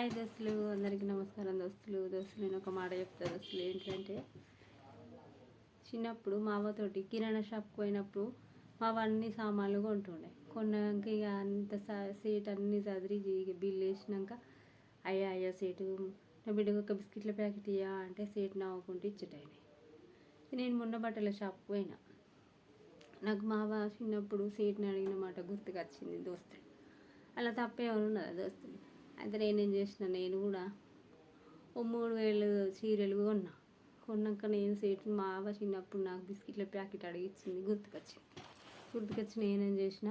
Hi దోస్తులు అందరికీ నమస్కారం దోస్తులు. దోస్తులు నేను ఒక మాట చెప్తా దోస్తులు ఏంటంటే చిన్నప్పుడు మా అవ్వతోటి కిరాణా షాప్కి పోయినప్పుడు మా అన్ని సామాన్లు కొంటుండే. కొన్నాక ఇక అంత సీట్ అన్ని చదిరి ఇక బిల్లు వేసినాక అయ్యా అయ్యా సీటు నా బిడ్డకు ఒక బిస్కెట్ల ప్యాకెట్ ఇయ్యా అంటే సీట్ నవ్వుకుంటూ ఇచ్చేటాయని నేను మొన్న బట్టల షాప్కి పోయినా. నాకు మావ చిన్నప్పుడు సీట్ని అడిగిన మాట గుర్తుకొచ్చింది దోస్తులు. అలా తప్పేమైనా ఉన్నదా దోస్తులు? అయితే నేనేం చేసిన నేను కూడా ఓ మూడు వేలు చీరలు కొన్నా. కొన్నాక నేను సేటు మా అవ్వ చిన్నప్పుడు నాకు బిస్కెట్ల ప్యాకెట్ అడిగిచ్చింది గుర్తుకొచ్చింది. గుర్తుకొచ్చి నేనేం చేసిన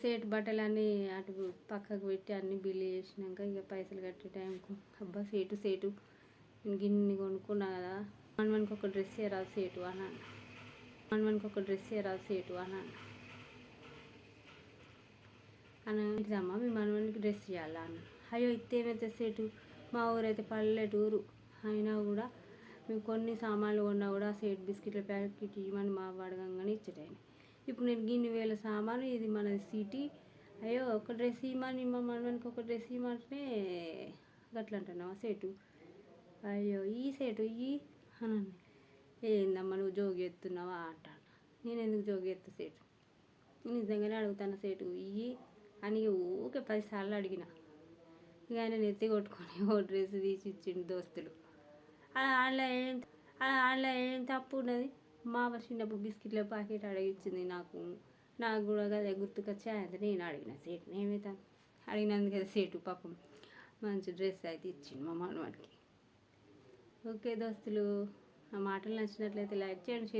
సేటు బట్టలన్నీ అటు పక్కకు పెట్టి అన్ని బిల్లు చేసినాక ఇక పైసలు కట్టే టైంకు అబ్బా సేటు సేటు. నేను గిన్నె కొనుక్కున్నా కదా మనమనికి ఒక డ్రెస్ రాదు సేటు అని అన్న. మనమనికి ఒక డ్రెస్ రాదు సేటు అని అన్న. అన్నమ్మా మీ మనవనికి డ్రెస్ చేయాలా అన్న. అయ్యో ఇత్తేమైతే సేటు? మా ఊరైతే పల్లెటూరు. అయినా కూడా మేము కొన్ని సామాన్లు కొన్నా కూడా సేట్ బిస్కెట్ల ప్యాకెట్ ఇవ్వమని మా అడగంగానే ఇచ్చేటాయి ఇప్పుడు నేను గిన్ని వేల సామాను ఇది మన సిటీ. అయ్యో ఒక డ్రెస్ ఇవ్వమని మా మనవనికి ఒక డ్రెస్ ఇవ్వమంటే గట్ల అంటున్నావా సేటు? అయ్యో ఈ సేటు ఈ? అని ఏందమ్మా నువ్వు జోగి ఎత్తున్నావా అంటాను నేను ఎందుకు జోగి ఎత్తా సేటు? నిజంగానే అడుగుతాను సేటు? ఇయ్యి అని ఊకే పదిసార్లు అడిగిన. ఇక ఆయన నెత్తి కొట్టుకొని ఓ డ్రెస్ తీసి ఇచ్చిండు దోస్తులు. అలా ఆడలో ఏం అలా ఆడలో ఏం తప్పు ఉన్నది? మా చిన్నప్పుడు బిస్కెట్ల ప్యాకెట్ అడిగించింది నాకు. నాకు కూడా కదా గుర్తుకొచ్చి అయితే నేను అడిగిన సేటు ఏమైతే అడిగినందు కదా సేటు పాపం. మంచి డ్రెస్ అయితే ఇచ్చిండు మా మనవాడికి ఓకే దోస్తులు ఆ మాటలు నచ్చినట్లయితే లైక్ చేయండి